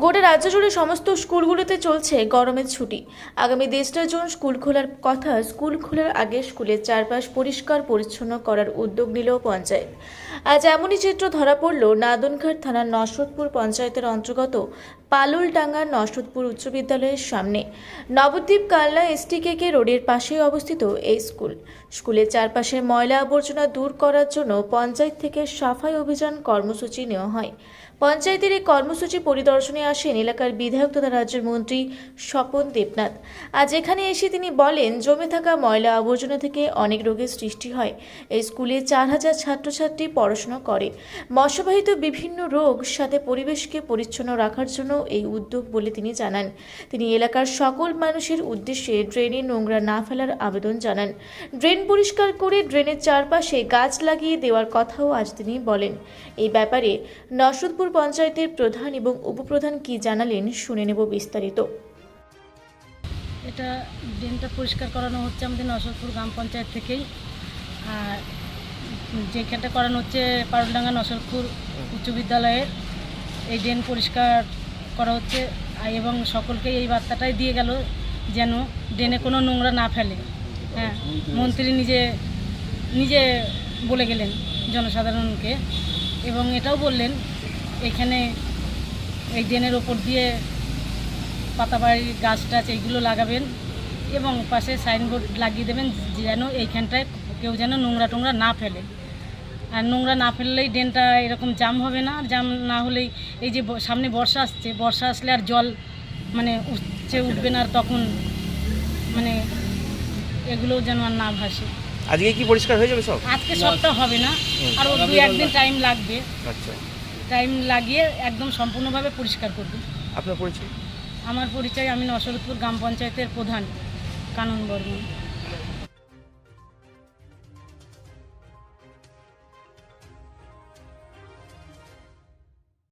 গোটা রাজ্য জুড়ে সমস্ত স্কুলগুলোতে চলছে গরমের ছুটি। আগামী দেশটার জন্য স্কুল খোলার কথা স্কুল খোলার আগে স্কুলের চারপাশ পরিষ্কার পরিচ্ছন্ন করার উদ্যোগ নিল পঞ্চায়েত। আজ এমনই চিত্র ধরা পড়ল নাদনঘাট থানার নসরতপুর পঞ্চায়েতের অন্তর্গত পালুলডাঙ্গার নসরতপুর উচ্চ বিদ্যালয়ের সামনে। নবদ্বীপ কালনা এসটিকেকে রোডের পাশেই অবস্থিত এই স্কুল। স্কুলের চারপাশে ময়লা আবর্জনা দূর করার জন্য পঞ্চায়েত থেকে সাফাই অভিযান কর্মসূচি নেওয়া হয়। পঞ্চায়েতের এই কর্মসূচি পরিদর্শনে আসেন এলাকার বিধায়ক তথা রাজ্যের মন্ত্রী স্বপন দেবনাথ। আজ এখানে এসে তিনি বলেন, জমে থাকা ময়লা আবর্জনা থেকে অনেক রোগের সৃষ্টি হয়। এই স্কুলে চার হাজার ছাত্রছাত্রী পড়াশোনা করে। মশাবাহিত বিভিন্ন রোগ সাথে পরিবেশকে পরিচ্ছন্ন রাখার জন্য এই উদ্যোগ বলে তিনি জানান। তিনি এলাকার সকল মানুষের উদ্দেশ্যে ড্রেনে নোংরা না ফেলার আবেদন জানান। ড্রেন পরিষ্কার করে ড্রেনের চারপাশে গাছ লাগিয়ে দেওয়ার কথাও আজ তিনি বলেন। এই ব্যাপারে নসরতপুর পঞ্চায়েতের প্রধান এবং উপপ্রধান কি জানালেন শুনে নেব বিস্তারিত। এটা ড্রেনটা পরিষ্কার করানো হচ্ছে আমাদের নসরপুর গ্রাম পঞ্চায়েত থেকেই। আর যেখানটা করানো হচ্ছে পারুলডাঙ্গা নসরপুর উচ্চ বিদ্যালয়ের, এই ড্রেন পরিষ্কার করা হচ্ছে। এবং সকলকে এই বার্তাটাই দিয়ে গেল যেন ড্রেনে কোনো নোংরা না ফেলে। হ্যাঁ মন্ত্রী নিজে নিজে বলে গেলেন জনসাধারণকে। এবং এটাও বললেন, এখানে এই ড্রেনের ওপর দিয়ে পাতাবাড়ি গাছ টাছ এইগুলো লাগাবেন এবং পাশে সাইনবোর্ড লাগিয়ে দেবেন যেন এইখানটায় কেউ যেন নোংরা টোংরা না ফেলে। আর নোংরা না ফেললেই ড্রেনটা এরকম জাম হবে না। জাম না হলেই এই যে সামনে বর্ষা আসছে বর্ষা আসলে আর জল মানে উঠছে উঠবে না আর তখন মানে এগুলো যেন আর না ভাসে। আজকে কি পরিষ্কার হয়ে যাবে সব? আজকে সবটা হবে না। আর দু একদিন টাইম লাগবে। আচ্ছা। টাইম লাগিয়ে একদম সম্পূর্ণভাবে পরিষ্কার করবে। আপনার পরিচয়? আমার পরিচয় আমি নসরতপুর গ্রাম পঞ্চায়েতের প্রধান কানন বর্মন।